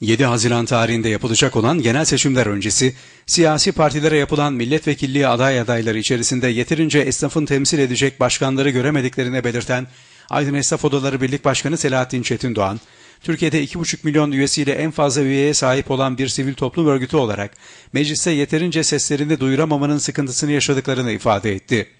7 Haziran tarihinde yapılacak olan genel seçimler öncesi siyasi partilere yapılan milletvekilliği aday adayları içerisinde yeterince esnafın temsil edecek başkanları göremediklerini belirten Aydın Esnaf Odaları Birlik Başkanı Selahattin Çetin Doğan, Türkiye'de 2,5 milyon üyesiyle en fazla üyeye sahip olan bir sivil toplum örgütü olarak mecliste yeterince seslerini duyuramamanın sıkıntısını yaşadıklarını ifade etti.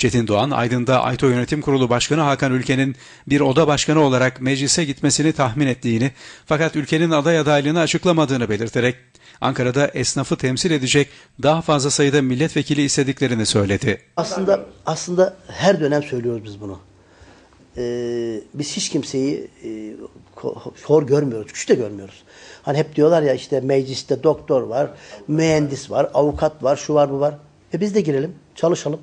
Çetin Doğan, Aydın'da Ayto Yönetim Kurulu Başkanı Hakan Ülken'in bir oda başkanı olarak meclise gitmesini tahmin ettiğini fakat ülkenin aday adaylığını açıklamadığını belirterek Ankara'da esnafı temsil edecek daha fazla sayıda milletvekili istediklerini söyledi. Aslında aslında her dönem söylüyoruz biz bunu. Ee, biz hiç kimseyi e, hor görmüyoruz, güç de görmüyoruz. Hani hep diyorlar ya işte mecliste doktor var, mühendis var, avukat var, şu var bu var. E biz de girelim, çalışalım.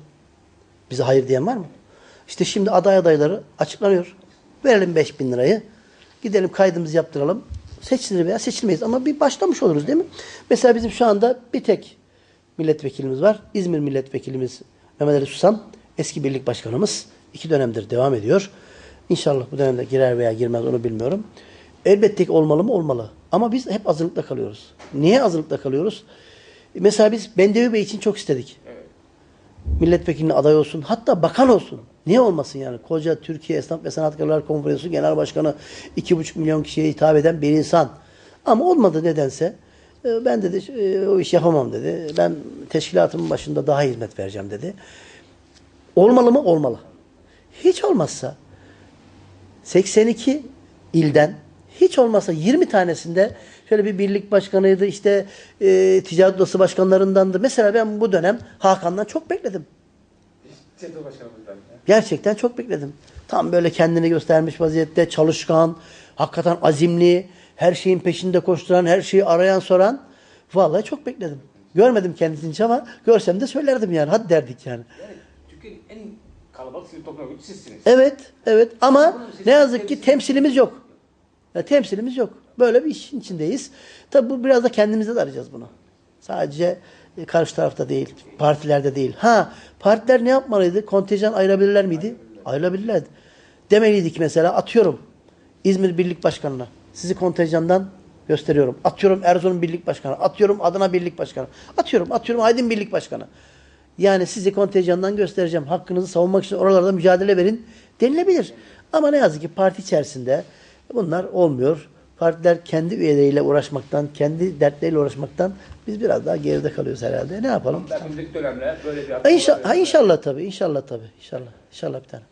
Bize hayır diyen var mı? İşte şimdi aday adayları açıklanıyor. Verelim 5 bin lirayı. Gidelim kaydımızı yaptıralım. Seçilir veya seçilmeyiz ama bir başlamış oluruz değil mi? Mesela bizim şu anda bir tek milletvekilimiz var. İzmir milletvekilimiz Mehmet Ali Susam. Eski birlik başkanımız. iki dönemdir devam ediyor. İnşallah bu dönemde girer veya girmez onu bilmiyorum. Elbette ki olmalı mı? Olmalı. Ama biz hep azınlıkta kalıyoruz. Niye azınlıkta kalıyoruz? Mesela biz Bendevi Bey için çok istedik milletvekiline aday olsun. Hatta bakan olsun. Niye olmasın yani? Koca Türkiye Esnaf ve Sanatkarlar Konferansı Genel Başkanı 2,5 milyon kişiye hitap eden bir insan. Ama olmadı nedense. E, Ben dedi e, o iş yapamam dedi. Ben teşkilatımın başında daha hizmet vereceğim dedi. Olmalı mı? Olmalı. Hiç olmazsa 82 ilden hiç olmazsa 20 tanesinde şöyle bir birlik başkanıydı işte e, ticaret odası başkanlarındandı. Mesela ben bu dönem Hakan'dan çok bekledim. Gerçekten çok bekledim. Tam böyle kendini göstermiş vaziyette çalışkan, hakikaten azimli, her şeyin peşinde koşturan, her şeyi arayan soran. Vallahi çok bekledim. Görmedim kendisini hiç ama görsem de söylerdim yani. Hadi derdik yani. Yani Türkiye'nin en kalabalık sivil toplum örgütü sizsiniz. Evet, evet ama ne yazık ki temsilimiz yok. Ya, temsilimiz yok. Böyle bir işin içindeyiz. Tabi bu biraz da kendimizde de arayacağız bunu. Sadece e, karşı tarafta değil, partilerde değil. Ha, partiler ne yapmalıydı? Kontenjan ayırabilirler miydi? Ayırabilirlerdi. Demeliydik mesela atıyorum İzmir Birlik Başkanı'na. Sizi kontenjandan gösteriyorum. Atıyorum Erzurum Birlik Başkanı. Atıyorum Adana Birlik Başkanı. Atıyorum, atıyorum Aydın Birlik Başkanı. Yani sizi kontenjandan göstereceğim. Hakkınızı savunmak için oralarda mücadele verin denilebilir. Ama ne yazık ki parti içerisinde bunlar olmuyor. Partiler kendi üyeleriyle uğraşmaktan, kendi dertleriyle uğraşmaktan biz biraz daha geride kalıyoruz herhalde. Ne yapalım? Önümüzdeki dönemde böyle bir Ha, inşallah, ha, inşallah tabii, inşallah tabii. İnşallah, inşallah bir tane.